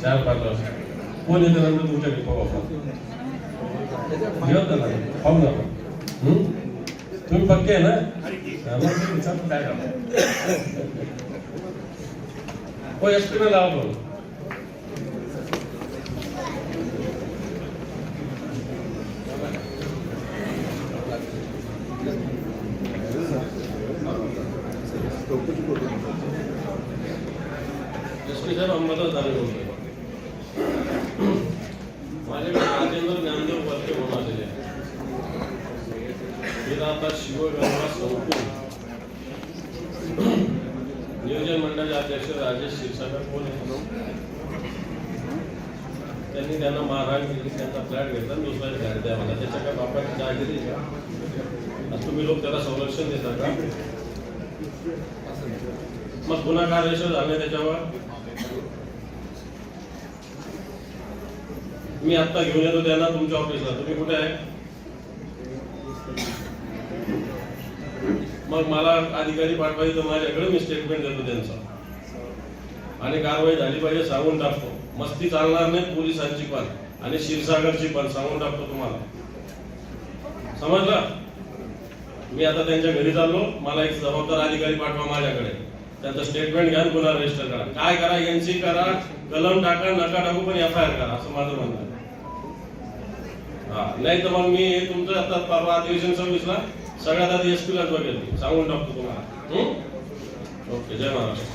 ચાર પાંચ વર્ષ કોની અંદર અંદર ઊંચાઈ પવા ಹೌದು ಹ್ಮ್ ತುಂಬ ಪಕ್ಕೇನ ಸ್ವಲ್ಪ ಬ್ಯಾಗ ಓ ಎಷ್ಟು ದಿನ ಆಗ್ಬೋದು Thank you. साहेब अंबादास दानवे माझे माझ्याकडे राजेंद्र ज्ञानदेव वर्ते म्हणून आलेले आहे हे आता शिवगंगा संकुल. नियोजन मंडळाचे अध्यक्ष राजेश क्षीरसागर कोण आहे? त्यांनी त्यांना मारहाण केली त्यांचा फ्लॅट घेतला दुसरा दुसऱ्याच्या द्या मला त्याच्या काय बापाची जहागिरी का? तुम्ही लोक त्याला संरक्षण देता का? मग गुन्हा कार्यशोध झाले त्याच्यावर? मी आता घेऊन येतो त्यांना तुमच्या ऑफिसला. तुम्ही कुठे आहे? मग मला अधिकारी पाठवायचं माझ्याकडे मी स्टेटमेंट देतो त्यांचा. आणि कारवाई झाली पाहिजे सांगून टाकतो. मस्ती चालणार नाही पोलिसांची पण आणि क्षीरसागरची पण सांगून टाकतो तुम्हाला. समजलं? मी आता त्यांच्या घरी चाललो. मला एक जबाबदार अधिकारी पाठवा माझ्याकडे. त्यांचं स्टेटमेंट घ्या गुन्हा रजिस्टर करा. काय करा एनसी करा कलम टाका नका टाकू पण एफ आय आर करा असं माझं म्हणणं आहे. हा नाही तर मग मी तुमचं आता परवा अधिवेशन सव्वीसला सगळ्यात आधी एस पीलाच बघेल मी. सांगून टाकतो तुम्हाला. ओके जय महाराष्ट्र.